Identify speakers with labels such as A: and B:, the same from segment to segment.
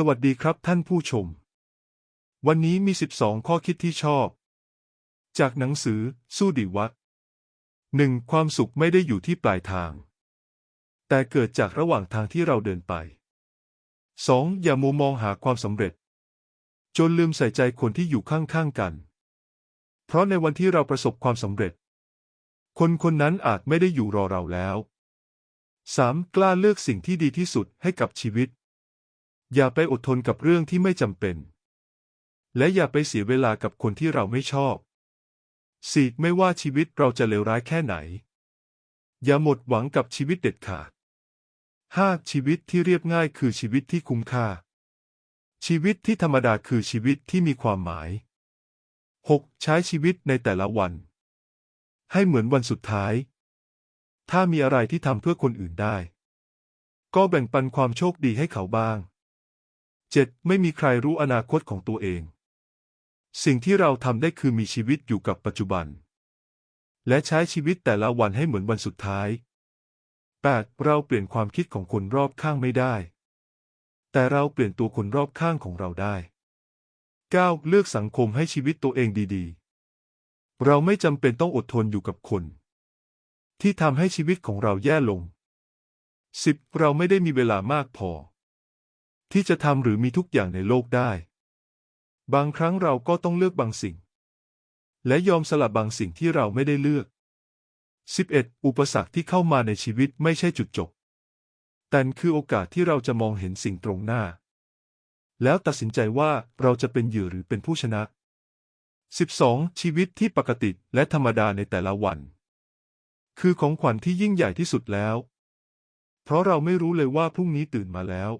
A: สวัสดีครับท่านผู้ชม วันนี้มี 12 ข้อคิดที่ชอบ จากหนังสือ สู้ดิวะหนึ่งความสุขไม่ได้อยู่ที่ปลายทาง แต่เกิดจากระหว่างทางที่เราเดินไป 2. อย่ามัวมองหาความสำเร็จ จนลืมใส่ใจคนที่อยู่ข้างๆกัน เพราะในวันที่เราประสบความสำเร็จ คนคนนั้นอาจไม่ได้อยู่รอเราแล้ว 3. กล้าเลือกสิ่งที่ดีที่สุดให้กับชีวิต อย่าไปอดทนกับเรื่องที่ไม่จำเป็น และอย่าไปเสียเวลากับคนที่เราไม่ชอบ 4. ไม่ว่าชีวิตเราจะเลวร้ายแค่ไหน อย่าหมดหวังกับชีวิตเด็ดขาด 5. ชีวิตที่เรียบง่ายคือชีวิตที่คุ้มค่า ชีวิตที่ธรรมดาคือชีวิตที่มีความหมาย 6. ใช้ชีวิตในแต่ละวัน ให้เหมือนวันสุดท้าย ถ้ามีอะไรที่ทำเพื่อคนอื่นได้ ก็แบ่งปันความโชคดีให้เขาบ้าง 7. ไม่มีใครรู้อนาคตของตัวเอง สิ่งที่เราทำได้คือมีชีวิตอยู่กับปัจจุบัน และใช้ชีวิตแต่ละวันให้เหมือนวันสุดท้าย 8. เราเปลี่ยนความคิดของคนรอบข้างไม่ได้ แต่เราเปลี่ยนตัวคนรอบข้างของเราได้ 9. เลือกสังคมให้ชีวิตตัวเองดีๆ เราไม่จำเป็นต้องอดทนอยู่กับคน ที่ทำให้ชีวิตของเราแย่ลง 10. เราไม่ได้มีเวลามากพอ ที่จะทำหรือมีทุกอย่างในโลกได้ บางครั้งเราก็ต้องเลือกบางสิ่ง และยอมสลับบางสิ่งที่เราไม่ได้เลือก 11. อุปสรรคที่เข้ามาในชีวิตไม่ใช่จุดจบ แต่คือโอกาสที่เราจะมองเห็นสิ่งตรงหน้า แล้วตัดสินใจว่าเราจะเป็นเหยื่อหรือเป็นผู้ชนะ 12. ชีวิตที่ปกติและธรรมดาในแต่ละวัน คือของขวัญที่ยิ่งใหญ่ที่สุดแล้ว เพราะเราไม่รู้เลยว่าพรุ่งนี้ตื่นมาแล้ว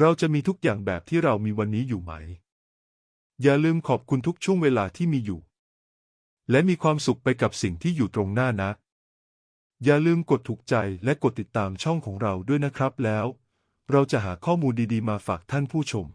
A: เราจะมีทุกอย่างแบบที่เรามีวันนี้อยู่ไหม อย่าลืมขอบคุณทุกช่วงเวลาที่มีอยู่ และมีความสุขไปกับสิ่งที่อยู่ตรงหน้านะ อย่าลืมกดถูกใจและกดติดตามช่องของเราด้วยนะครับแล้ว เราจะหาข้อมูลดีๆมาฝากท่านผู้ชม